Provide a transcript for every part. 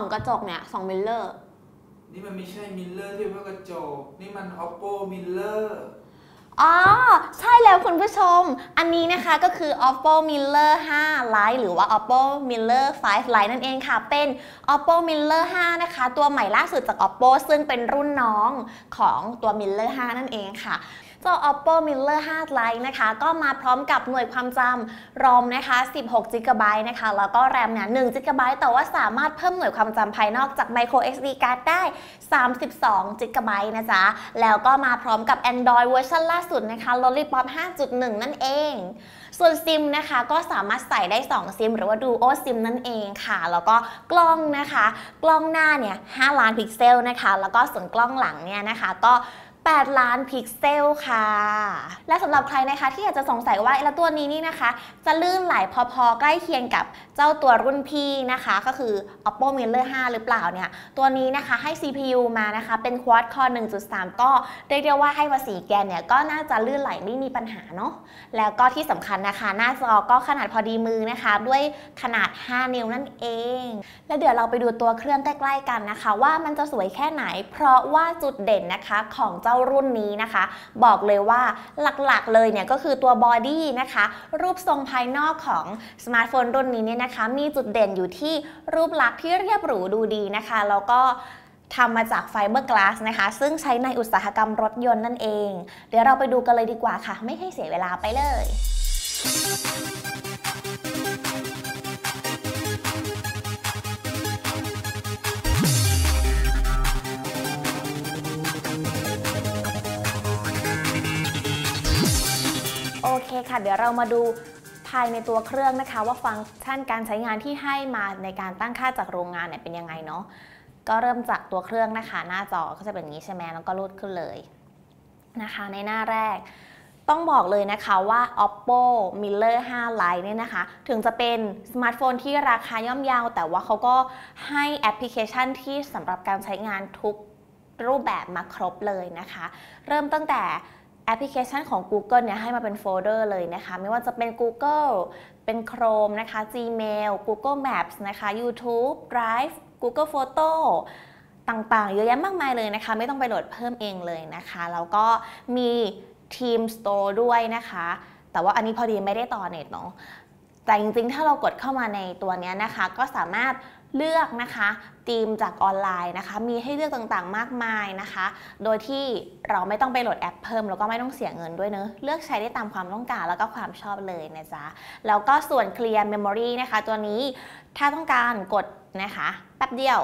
องกระจกเนี่ยสองมิลเลอร์นี่มันไม่ใช่มิลเลอร์ที่ว่ากระจก นี่มัน oppo มิลเลอร์อ๋อ ใช่แล้วคุณผู้ชม อันนี้นะคะก็คือ oppo miller 5 lite หรือว่า oppo miller 5 lite นั่นเองค่ะ เป็น oppo miller 5 นะคะ ตัวใหม่ล่าสุดจาก oppo ซึ่งเป็นรุ่นน้องของตัว miller 5 นั่นเองค่ะ เจ้า oppo miller 5 lite นะคะ ก็มาพร้อมกับหน่วยความจำ ROM นะคะ 16 GB นะคะ แล้วก็ RAM เนี่ย1 GB แต่ว่าสามารถเพิ่มหน่วยความจำภายนอกจาก micro SD card ได้ 32 GB นะจ๊ะ แล้วก็มาพร้อมกับ Android เวอร์ชันล่าสุดนะคะ Lollipop 5.1 นั่นเอง ส่วนซิมนะคะก็สามารถใส่ได้ 2 ซิม หรือว่า Duo SIM นั่นเองค่ะ แล้วก็กล้องนะคะ กล้องหน้าเนี่ย 5 ล้านพิกเซลนะคะ แล้วก็ส่วนกล้องหลังเนี่ยนะคะก็ 8 ล้านพิกเซลค่ะ และสำหรับใครนะคะที่อยากจะสงสัยว่าแล้วตัวนี้นี่นะคะ จะลื่นไหลพอๆ ใกล้เคียงกับเจ้าตัวรุ่นพี่นะคะ ก็คือ oppo miller 5 หรือเปล่าเนี่ย ตัวนี้นะคะให้ CPU มานะคะเป็น quad core 1.3 ก็เรียกได้ว่าให้ภาษีแกนเนี่ยก็น่าจะลื่นไหลไม่มีปัญหาเนาะแล้วก็ที่สำคัญนะคะ หน้าจอก็ขนาดพอดีมือนะคะ ด้วยขนาด 5 นิ้วนั่นเอง แล้วเดี๋ยวเราไปดูตัวเครื่องใกล้ ๆ กันนะคะ ว่ามันจะสวยแค่ไหน เพราะว่าจุดเด่นนะคะของเจ้ารุ่นนี้นะคะ บอกเลยว่าหลักๆเลยเนี่ยก็คือตัวบอดี้นะคะ รูปทรงภายนอกของสมาร์ทโฟนรุ่นนี้เนี่ยนะคะ มีจุดเด่นอยู่ที่รูปลักษณ์ที่เรียบหรูดูดีนะคะ แล้วก็ทำมาจากไฟเบอร์กลาสนะคะ ซึ่งใช้ในอุตสาหกรรมรถยนต์นั่นเอง เดี๋ยวเราไปดูกันเลยดีกว่าค่ะ ไม่ให้เสียเวลาไปเลย คค่ะ เดี๋ยวเรามาดูภายในตัวเครื่องนะคะ ว่าฟังก์ชันการใช้งานที่ให้มาในการตั้งค่าจากโรงงานเนี่ยเป็นยังไงเนาะก็เริ่มจากตัวเครื่องนะคะ หน้าจอก็จะเป็นอย่างนี้ใช่ไหมแล้วก็รูดขึ้นเลยนะคะ ในหน้าแรก ต้องบอกเลยนะคะว่า oppo miller 5 lite เนี่ยนะคะ ถึงจะเป็นสมาร์ทโฟนที่ราคาย่อมเยาว แต่ว่าเขาก็ให้แอปพลิเคชันที่สำหรับการใช้งานทุกรูปแบบมาครบเลยนะคะ เริ่มตั้งแต่ แอปพลิเคชันของ Google เนี่ยให้มาเป็นโฟลเดอร์เลยนะคะ ไม่ว่าจะเป็น Google เป็น Chrome นะคะ Gmail Google Maps นะคะ YouTube Drive Google Photo ต่างๆ เยอะแยะมากมายเลยนะคะ ไม่ต้องไปโหลดเพิ่มเองเลยนะคะ แล้วก็มี Team Store ด้วยนะคะ แต่ว่าอันนี้พอดีไม่ได้ต่อเน็ตเนาะแต่จริงๆ ถ้าเรากดเข้ามาในตัวนี้นะคะ ก็สามารถ เลือกนะคะธีมจากออนไลน์นะคะ มีให้เลือกต่างๆ มากมายนะคะ โดยที่เราไม่ต้องไปโหลดแอปเพิ่ม แล้วก็ไม่ต้องเสียเงินด้วยเนอะเลือกใช้ได้ตามความต้องการแล้วก็ความชอบเลยนะจ๊ะ แล้วก็ส่วน Clear Memory นะคะ ตัวนี้ถ้าต้องการกดนะคะแป๊บเดียว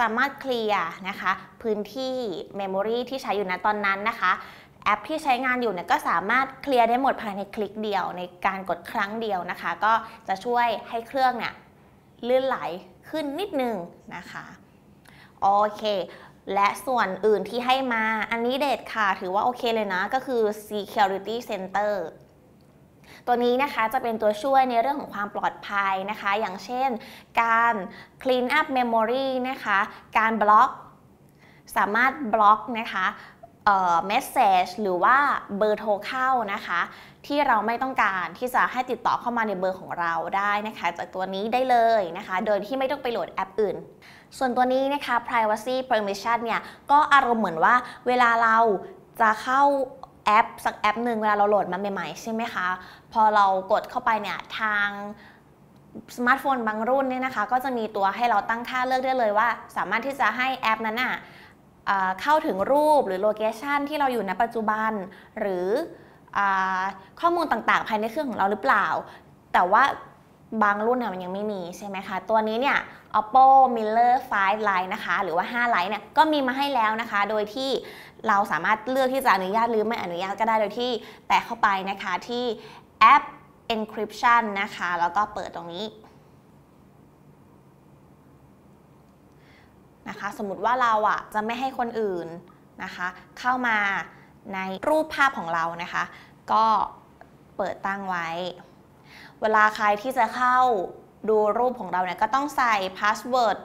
สามารถเคลียร์นะคะ พื้นที่ Memory ที่ใช้อยู่ณตอนนั้นนะคะแอปที่ใช้งานอยู่เนี่ยก็สามารถเคลียร์ได้หมดภายในคลิกเดียวในการกดครั้งเดียวนะคะ ก็จะช่วยให้เครื่องเนี่ยลื่นไหล ขึ้นนิดนึงนะคะโอเค และส่วนอื่นที่ให้มาอันนี้เด็ดค่ะ ถือว่าโอเคเลยนะก็คือ Security Center ตัวนี้นะคะจะเป็นตัวช่วยในเรื่องของความปลอดภัยนะคะ อย่างเช่น การ clean up memory นะคะ การบล็อก สามารถบล็อกนะคะเมสเซจหรือว่าเบอร์โทรเข้านะคะ ที่เราไม่ต้องการที่จะให้ติดต่อเข้ามาในเบอร์ของเราได้นะคะ จากตัวนี้ได้เลยนะคะ โดยที่ไม่ต้องไปโหลดแอปอื่น ส่วนตัวนี้นะคะ privacy permission เนี่ยก็อารมณ์เหมือนว่าเวลาเราจะเข้าแอปสักแอปหนึ่งเวลาเราโหลดมาใหม่ๆใช่ไหมคะ พอเรากดเข้าไปเนี่ยทางสมาร์ทโฟนบางรุ่นเนี่ยนะคะ ก็จะมีตัวให้เราตั้งค่าเลือกได้เลยว่า สามารถที่จะให้แอปนั้นน่ะเข้าถึงรูปหรือโลเคชันที่เราอยู่ณปัจจุบัน หรือ ข้อมูลต่างๆ ภายในเครื่องของเราหรือเปล่า แต่ว่าบางรุ่นมันยังไม่มีใช่ไหมคะ ตัวนี้เนี่ย oppo miller 5 lite นะคะ หรือว่า 5 lite เนี่ย ก็มีมาให้แล้วนะคะ โดยที่เราสามารถเลือกที่จะอนุญาตหรือไม่อนุญาตก็ได้ โดยที่แตะเข้าไปนะคะที่แอป encryption นะคะ แล้วก็เปิดตรงนี้นะคะ สมมติว่าเราอะจะไม่ให้คนอื่นนะคะ เข้ามา ในรูปภาพของเรานะคะ ก็เปิดตั้งไว้ เวลาใครที่จะเข้าดูรูปของเราเนี่ยก็ต้องใส่พาสเวิร์ด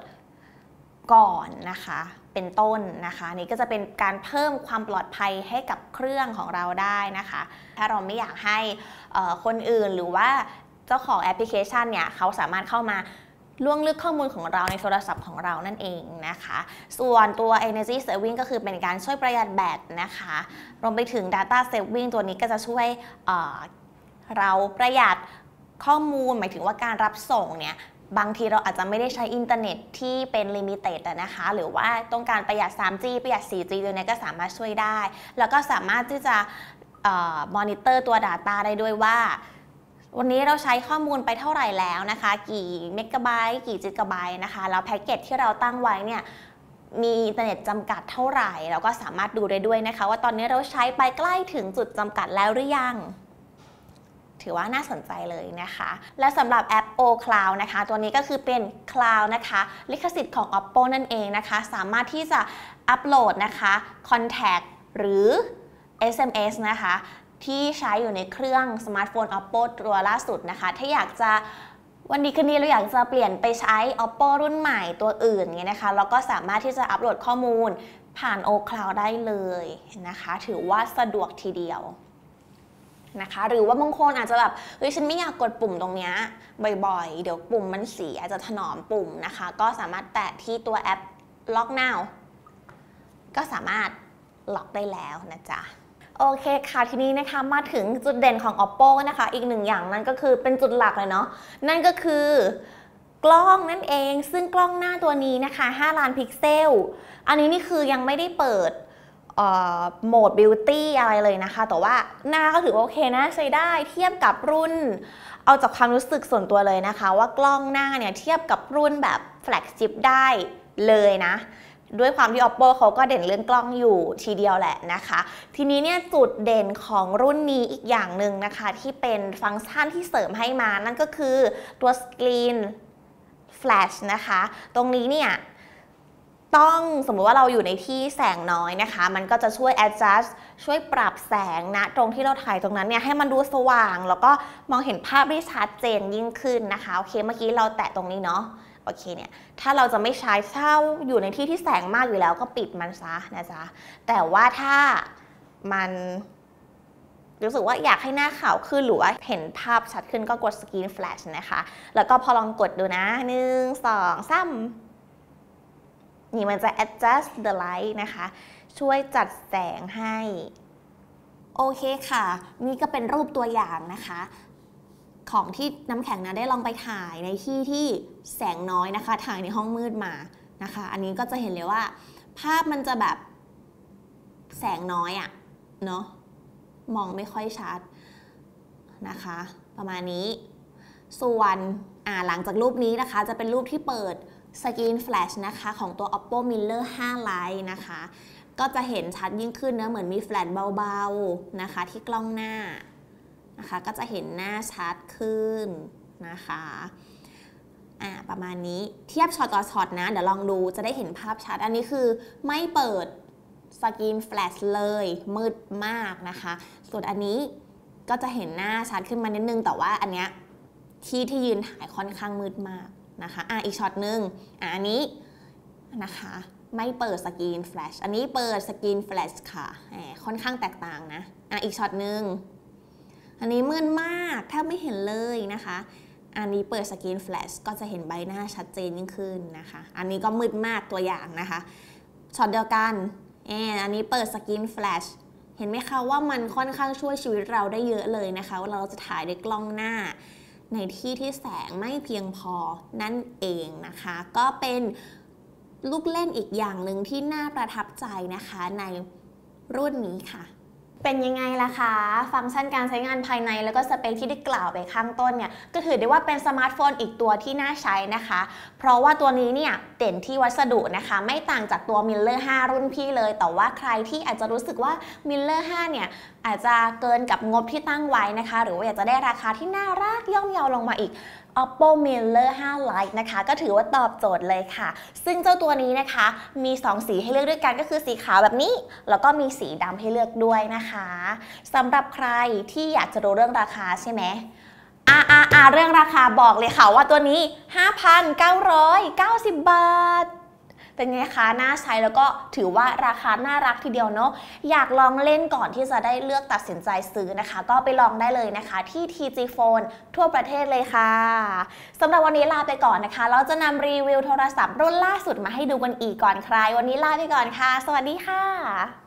ก่อนนะคะ เป็นต้นนะคะนี่ก็จะเป็นการเพิ่มความปลอดภัยให้กับเครื่องของเราได้นะคะ ถ้าเราไม่อยากให้คนอื่นหรือว่าเจ้าของแอปพลิเคชันเนี่ยเขาสามารถเข้ามา ล่วงลึกข้อมูลของเราในโทรศัพท์ของเรานั่นเองนะคะ ส่วนตัว energy saving ก็คือเป็นการช่วยประหยัดแบตนะคะ รวมไปถึง data saving ตัวนี้ก็จะช่วยเเราประหยัดข้อมูลหมายถึงว่าการรับส่งเนี่ยบางทีเราอาจจะไม่ได้ใช้อินเทอร์เน็ตที่เป็นลิมิเต็ดนะคะ หรือว่าต้องการประหยัด 3G ประหยัด 4G ตัวนี้ก็สามารถช่วยได้ แล้วก็สามารถที่จะมอนิเตอร์ตัว Data ได้ด้วยว่า วันนี้เราใช้ข้อมูลไปเท่าไหร่แล้วนะคะ กี่เมกะไบต์กี่จิกะไบต์นะคะ แล้วแพ็กเกจที่เราตั้งไว้เนี่ยมีอินเทอร์เน็ตจำกัดเท่าไหร่ เราก็สามารถดูได้ด้วยนะคะ ว่าตอนนี้เราใช้ไปใกล้ถึงจุดจำกัดแล้วหรือยัง ถือว่าน่าสนใจเลยนะคะ และสำหรับแอป O Cloud นะคะ ตัวนี้ก็คือเป็น Cloud นะคะ ลิขสิทธิ์ของ Oppo นั่นเองนะคะ สามารถที่จะอัปโหลดนะคะ Contact หรือ SMS นะคะ ที่ใช้อยู่ในเครื่องสมาร์ทโฟน Oppo ตัวล่าสุดนะคะ ถ้าอยากจะวันนี้คืนนี้เราอยากจะเปลี่ยนไปใช้ Oppo รุ่นใหม่ตัวอื่นเงี้ยนะคะเราก็สามารถที่จะอัปโหลดข้อมูลผ่าน O Cloud ได้เลยนะคะ ถือว่าสะดวกทีเดียวนะคะ หรือว่าบางคนอาจจะแบบเฮ้ยฉันไม่อยากกดปุ่มตรงนี้บ่อยๆ เดี๋ยวปุ่มมันเสียจะถนอมปุ่มนะคะ ก็สามารถแตะที่ตัวแอป Lock Now ก็สามารถล็อกได้แล้วนะจ๊ะ โอเคค่ะทีนี้นะคะมาถึงจุดเด่นของ Oppo นะคะ อีกหนึ่งอย่างนั่นก็คือเป็นจุดหลักเลยเนาะนั่นก็คือกล้องนั่นเอง ซึ่งกล้องหน้าตัวนี้นะคะ 5 ล้านพิกเซล อันนี้นี่คือยังไม่ได้เปิดโหมดบิวตี้อะไรเลยนะคะ แต่ว่าหน้าก็ถือว่าโอเคนะใช้ได้เทียบกับรุ่น เอาจากความรู้สึกส่วนตัวเลยนะคะ ว่ากล้องหน้าเนี่ยเทียบกับรุ่นแบบแฟลกชิพได้เลยนะ ด้วยความที่ oppo เขาก็เด่นเรื่องกล้องอยู่ทีเดียวแหละนะคะ ทีนี้เนี่ยจุดเด่นของรุ่นนี้อีกอย่างหนึ่งนะคะ ที่เป็นฟังก์ชันที่เสริมให้มานั่นก็คือตัวสกรีนแฟลชนะคะ ตรงนี้เนี่ยต้องสมมุติว่าเราอยู่ในที่แสงน้อยนะคะ มันก็จะช่วย adjust ช่วยปรับแสงนะ ตรงที่เราถ่ายตรงนั้นเนี่ยให้มันดูสว่าง แล้วก็มองเห็นภาพได้ชัดเจนยิ่งขึ้นนะคะ โอเค เมื่อกี้เราแตะตรงนี้เนาะ โอเคเนี่ยถ้าเราจะไม่ใช้ถ้าอยู่ในที่ที่แสงมากอยู่แล้วก็ปิดมันซะนะจ๊ะแต่ว่าถ้ามันรู้สึกว่าอยากให้หน้าขาวขึ้นหรือว่าเห็นภาพชัดขึ้นก็กดสกรีนแฟลชนะคะ แล้วก็พอลองกดดูนะหนึ่งสองสามนี่มันจะ adjust the light นะคะ ช่วยจัดแสงให้ โอเคค่ะ นี่ก็เป็นรูปตัวอย่างนะคะ ของที่น้ำแข็งนะได้ลองไปถ่ายในที่ที่แสงน้อยนะคะ ถ่ายในห้องมืดมานะคะ อันนี้ก็จะเห็นเลยว่า ภาพมันจะแบบแสงน้อยอะเนาะมองไม่ค่อยชัดนะคะ ประมาณนี้ ส่วนอ่าหลังจากรูปนี้นะคะ จะเป็นรูปที่เปิดสกรีนแฟลชนะคะของตัว oppo miller 5 lite นะคะ ก็จะเห็นชัดยิ่งขึ้นนะเหมือนมีแฟลชเบาๆนะคะที่กล้องหน้า นะคะก็จะเห็นหน้าชัดขึ้นนะคะประมาณนี้เทียบช็อตต่อช็อตนะ เดี๋ยวลองดูจะได้เห็นภาพชัด อันนี้คือไม่เปิดสกรีนแฟลชเลย มืดมากนะคะ ส่วนอันนี้ก็จะเห็นหน้าชัดขึ้นมานิดนึง แต่ว่าอันเนี้ยที่ที่ยืนถ่ายค่อนข้างมืดมากนะคะอะอีกช็อตหนึ่งอะอันนี้นะคะไม่เปิดสกรีนแฟลชอันนี้เปิดสกรีนแฟลชค่ะค่อนข้างแตกต่างนะอะอีกช็อตหนึ่ง อันนี้มืดมากแทบไม่เห็นเลยนะคะ อันนี้เปิดสกรีนแฟลชก็จะเห็นใบหน้าชัดเจนยิ่งขึ้นนะคะ อันนี้ก็มืดมากตัวอย่างนะคะช็อตเดียวกันแอนอันนี้เปิดสกรีนแฟลชเห็นไหมคะว่ามันค่อนข้างช่วยชีวิตเราได้เยอะเลยนะคะว่าเราจะถ่ายด้วยกล้องหน้า ในที่ที่แสงไม่เพียงพอนั่นเองนะคะ ก็เป็นลูกเล่นอีกอย่างหนึ่งที่น่าประทับใจนะคะในรุ่นนี้ค่ะ เป็นยังไงล่ะคะ ฟังก์ชันการใช้งานภายในแล้วก็สเปคที่ได้กล่าวไปข้างต้นเนี่ย ก็ถือได้ว่าเป็นสมาร์ทโฟนอีกตัวที่น่าใช้นะคะ เพราะว่าตัวนี้เนี่ยเด่นที่วัสดุนะคะ ไม่ต่างจากตัว Miller 5 รุ่นพี่เลย แต่ว่าใครที่อาจจะรู้สึกว่า Miller 5 เนี่ยอาจจะเกินกับงบที่ตั้งไว้นะคะ หรือว่าอยากจะได้ราคาที่น่ารักย่อมเยาลงมาอีก Oppo Miller 5 Lite นะคะ ก็ถือว่าตอบโจทย์เลยค่ะ ซึ่งเจ้าตัวนี้นะคะมี 2 สีให้เลือกด้วยกันก็คือสีขาวแบบนี้ แล้วก็มีสีดำให้เลือกด้วยนะคะสำหรับใครที่อยากจะรู้เรื่องราคาใช่ไหมอ่าอาอาเรื่องราคาบอกเลยค่ะว่าตัวนี้ 5,990 บาท เป็นไงคะน่าใช้แล้วก็ถือว่าราคาน่ารักทีเดียวเนาะอยากลองเล่นก่อนที่จะได้เลือกตัดสินใจซื้อนะคะ ก็ไปลองได้เลยนะคะที่ TG Phone ทั่วประเทศเลยค่ะสำหรับวันนี้ลาไปก่อนนะคะเราจะนำรีวิวโทรศัพท์รุ่นล่าสุดมาให้ดูกันอีกก่อนใคร วันนี้ลาไปก่อนค่ะ สวัสดีค่ะ